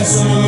Yes,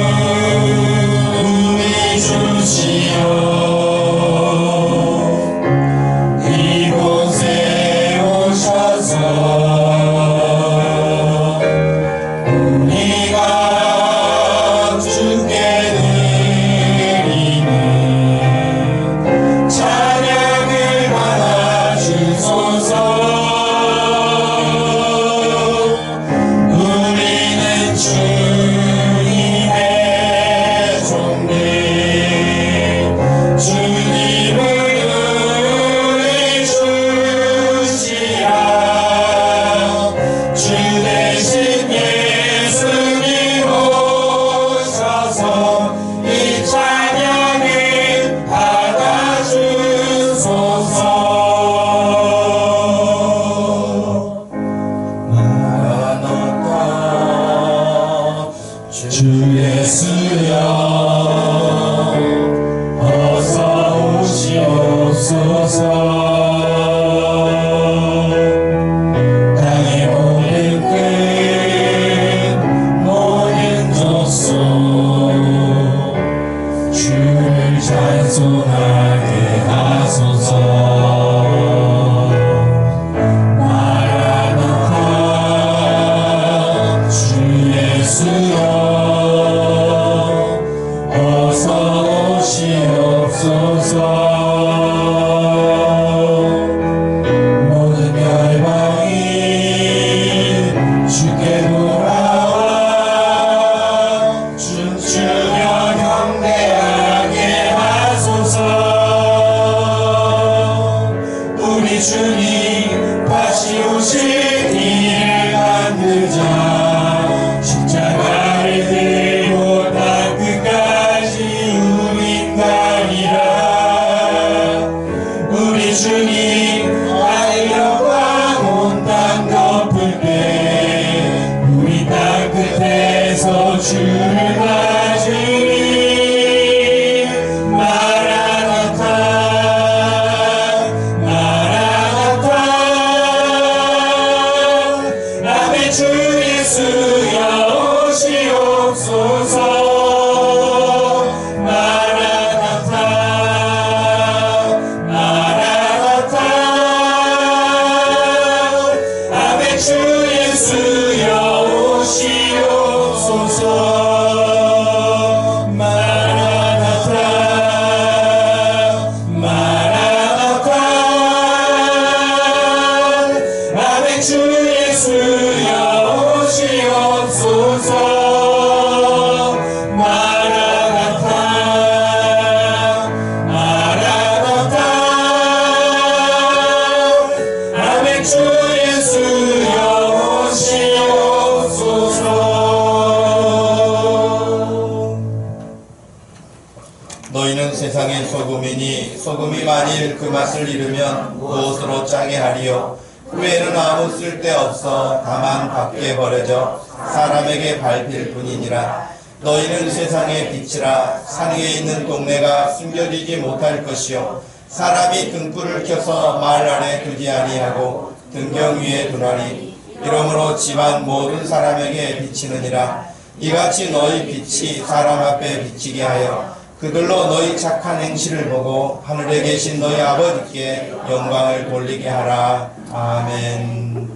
너희는 세상의 소금이니 소금이 만일 그 맛을 잃으면 무엇으로 짜게 하리요? 후에는 아무 쓸데 없어 다만 밖에 버려져 사람에게 밟힐 뿐이니라. 너희는 세상의 빛이라 산 위에 있는 동네가 숨겨지지 못할 것이요. 사람이 등불을 켜서 말 안에 두지 아니하고 등경 위에 두나니 이러므로 집안 모든 사람에게 비치느니라 이같이 너희 빛이 사람 앞에 비치게 하여 그들로 너희 착한 행실을 보고 하늘에 계신 너희 아버지께 영광을 돌리게 하라. 아멘.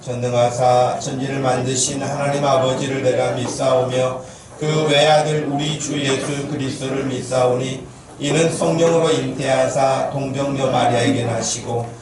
전능하사 천지를 만드신 하나님 아버지를 내가 믿사오며 그 외아들 우리 주 예수 그리스도를 믿사오니 이는 성령으로 잉태하사 동정녀 마리아에게 나시고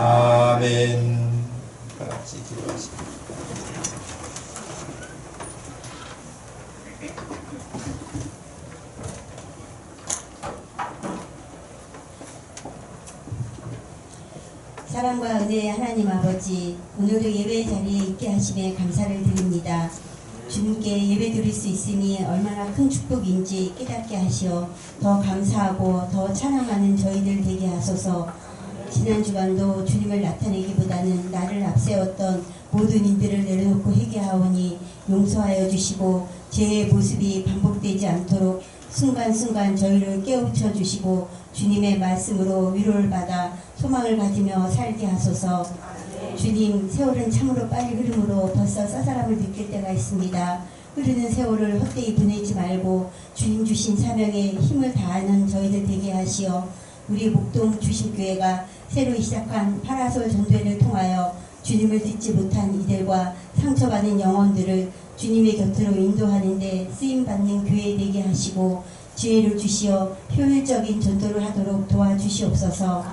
아멘. 다 같이 기도하시다 사랑과 은혜의 하나님 아버지 오늘도 예배 자리에 있게 하심에 감사를 드립니다. 주 주님께 예배 드릴 수 있음이 얼마나 큰 축복인지 깨닫게 하시어 더 감사하고 더 찬양하는 저희들 되게 하소서 지난 주간도 주님을 나타내기보다는 나를 앞세웠던 모든 인들을 내려놓고 회개하오니 용서하여 주시고 죄의 모습이 반복되지 않도록 순간순간 저희를 깨우쳐 주시고 주님의 말씀으로 위로를 받아 소망을 가지며 살게 하소서 주님 세월은 참으로 빨리 흐름으로 벌써 싸사람을 느낄 때가 있습니다. 흐르는 세월을 헛되이 보내지 말고 주님 주신 사명에 힘을 다하는 저희들 되게 하시어 우리 목동 주신교회가 새로 시작한 파라솔 전도회를 통하여 주님을 듣지 못한 이들과 상처받은 영혼들을 주님의 곁으로 인도하는 데 쓰임받는 교회 되게 하시고 지혜를 주시어 효율적인 전도를 하도록 도와주시옵소서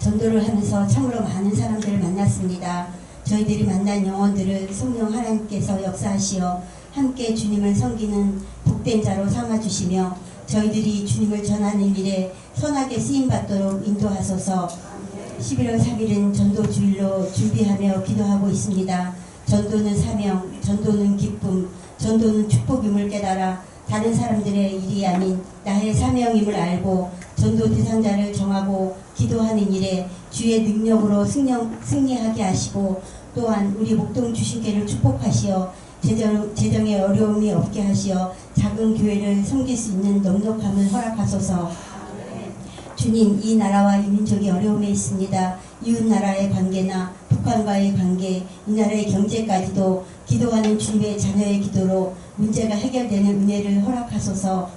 전도를 하면서 참으로 많은 사람들을 만났습니다. 저희들이 만난 영혼들을 성령 하나님께서 역사하시어 함께 주님을 섬기는 복된 자로 삼아주시며 저희들이 주님을 전하는 일에 선하게 쓰임받도록 인도하소서 11월 3일은 전도 주일로 준비하며 기도하고 있습니다. 전도는 사명, 전도는 기쁨, 전도는 축복임을 깨달아 다른 사람들의 일이 아닌 나의 사명임을 알고 전도 대상자를 정하고 기도하는 일에 주의 능력으로 승령, 승리하게 하시고 또한 우리 목동 주신계를 축복하시어 재정, 재정에 어려움이 없게 하시어 작은 교회를 섬길 수 있는 넉넉함을 허락하소서 주님, 이 나라와 이 민족이 어려움에 있습니다. 이웃 나라의 관계나 북한과의 관계, 이 나라의 경제까지도 기도하는 주님의 자녀의 기도로 문제가 해결되는 은혜를 허락하소서.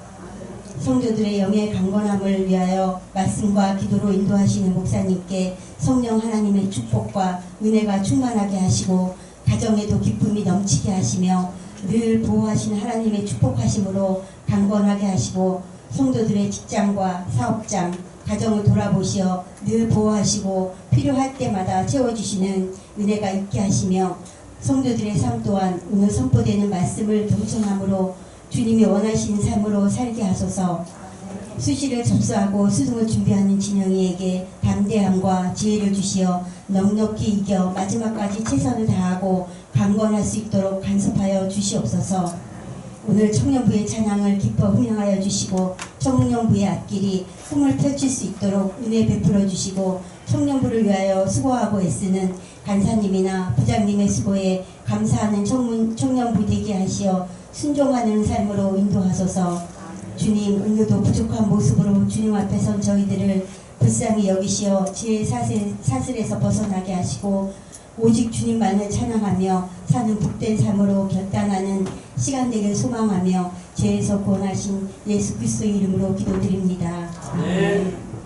성도들의 영의 강건함을 위하여 말씀과 기도로 인도하시는 목사님께 성령 하나님의 축복과 은혜가 충만하게 하시고 가정에도 기쁨이 넘치게 하시며 늘 보호하시는 하나님의 축복하심으로 강건하게 하시고 성도들의 직장과 사업장, 가정을 돌아보시어 늘 보호하시고 필요할 때마다 채워주시는 은혜가 있게 하시며 성도들의 삶 또한 오늘 선포되는 말씀을 동청함으로 주님이 원하시는 삶으로 살게 하소서 수시를 접수하고 수능을 준비하는 진영이에게 담대함과 지혜를 주시어 넉넉히 이겨 마지막까지 최선을 다하고 강건할 수 있도록 간섭하여 주시옵소서. 오늘 청년부의 찬양을 기뻐 훈영하여 주시고 청년부의 앞길이 꿈을 펼칠 수 있도록 은혜 베풀어 주시고 청년부를 위하여 수고하고 애쓰는 간사님이나 부장님의 수고에 감사하는 청문, 청년부 되게 하시어 순종하는 삶으로 인도하소서 주님 오늘도 부족한 모습으로 주님 앞에 선 저희들을 불쌍히 여기시어 지혜 사슬, 사슬에서 벗어나게 하시고 오직 주님만을 찬양하며 사는 복된 삶으로 결단하는 시간 되길 소망하며 죄에서 구원하신 예수 그리스도 이름으로 기도드립니다. 아멘.